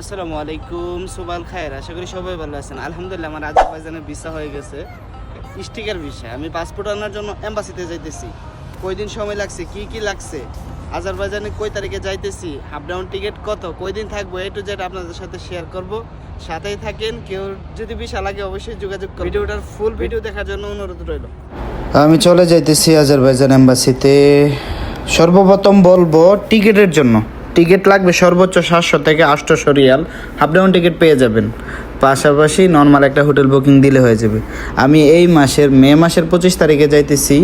আসসালামু আলাইকুম, সুবাল খায়ের, আশা করি সবাই ভালো আছেন। আলহামদুলিল্লাহ, আমার আজারবাইজানের ভিসা হয়ে গেছে। Sticker visa. আমি পাসপোর্ট আনার জন্য এম্বাসিতে যাইতেছি। কয়দিন সময় লাগছে? কি কি লাগছে? আজারবাইজানে কই তারিখে যাইতেছি? হাফ ডাউন টিকিট কত? কয়দিন থাকব? এ টু জেড আপনাদের সাথে শেয়ার করব। সাথেই থাকেন। কেউ যদি ভিসা লাগে, অবশ্যই যোগাযোগ করবেন। ভিডিওটার ফুল ভিডিও দেখার জন্য অনুরোধ রইল। আমি চলে যাইতেছি আজারবাইজান এম্বাসিতে। সর্বপ্রথম বলব টিকিটের জন্য। টিকিট লাগবে সর্বোচ্চ সাতশো থেকে আটশোশো রিয়াল। হাফ ডাউন টিকিট পেয়ে যাবেন। পাশাপাশি নর্মাল একটা হোটেল বুকিং দিলে হয়ে যাবে। আমি এই মাসের, মে মাসের পঁচিশ তারিখে যাইতেছি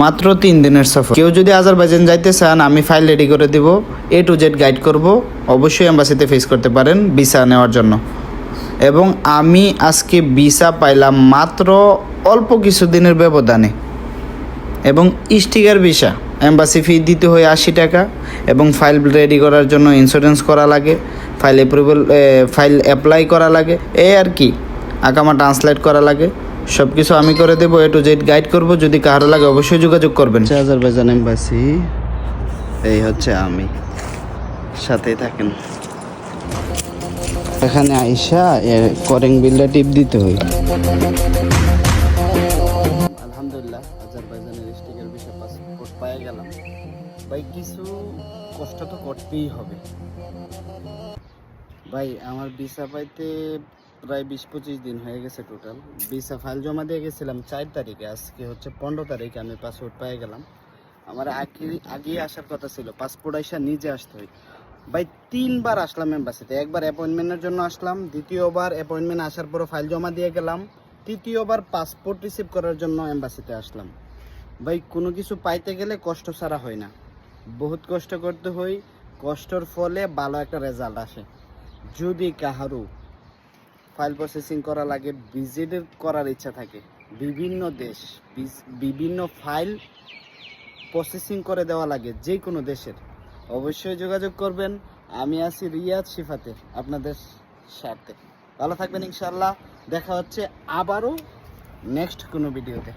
মাত্র তিন দিনের সফর। কেউ যদি আজারবাইজান যাইতে চান, আমি ফাইল রেডি করে দিব। এ টু জেড গাইড করব। অবশ্যই এম্বাসিতে ফেস করতে পারেন ভিসা নেওয়ার জন্য। এবং আমি আজকে ভিসা পাইলাম মাত্র অল্প কিছু দিনের ব্যবধানে। এবং স্টিকার ভিসা এম্বাসি ফি দিতে হয় আশি টাকা এবং ফাইল রেডি করার জন্য ইন্স্যুরেন্স করা লাগে ফাইল অ্যাপ্রুভাল ফাইল অ্যাপ্লাই করা লাগে, এই আর কি। আকামা ট্রান্সলেট করা লাগে। সব কিছু আমি করে দেবো এ টু জেড গাইড করব, যদি কারও লাগে অবশ্যই যোগাযোগ করবেন। আজারবাইজান এম্বাসি এই হচ্ছে আমি। সাথেই থাকেন। এখানে আইসা করিং বিলটা টিপ দিতে হয়। আলহামদুলিল্লাহ বিষয়ে পাওয়া গেলাম। ভাই, কিছু কষ্ট তো করতেই হবে। ভাই, আমার ভিসা পাইতে প্রায় বিশ পঁচিশ দিন হয়ে গেছে টোটাল ভিসা ফাইল জমা দিয়ে গেছিলাম চার তারিখে, আজকে হচ্ছে পনেরো তারিখে আমি পাসপোর্ট পেয়ে গেলাম। আমার আগে আগে আসার কথা ছিল পাসপোর্ট আইসা নিজে আসতে হয়। ভাই, তিনবার আসলাম এম্বাসিতে একবার অ্যাপয়েন্টমেন্টের জন্য আসলাম, দ্বিতীয়বার অ্যাপয়েন্টমেন্ট আসার পরে ফাইল জমা দিয়ে গেলাম। তৃতীয়বার পাসপোর্ট রিসিভ করার জন্য এম্বাসিতে আসলাম। ভাই, কোনো কিছু পাইতে গেলে কষ্ট ছাড়া হয় না। বহুত কষ্ট করতে হয়, কষ্টর ফলে ভালো একটা রেজাল্ট আসে। যদি কাহারও ফাইল প্রসেসিং করা লাগে ভিজিটের করার ইচ্ছা থাকে। বিভিন্ন দেশ বিভিন্ন ফাইল প্রসেসিং করে দেওয়া লাগে যে কোনো দেশের। অবশ্যই যোগাযোগ করবেন। আমি আছি রিয়াদ শিফাতে আপনাদের সাথে। ভালো থাকবেন ইনশাল্লাহ দেখা হচ্ছে আবারও নেক্সট কোনো ভিডিওতে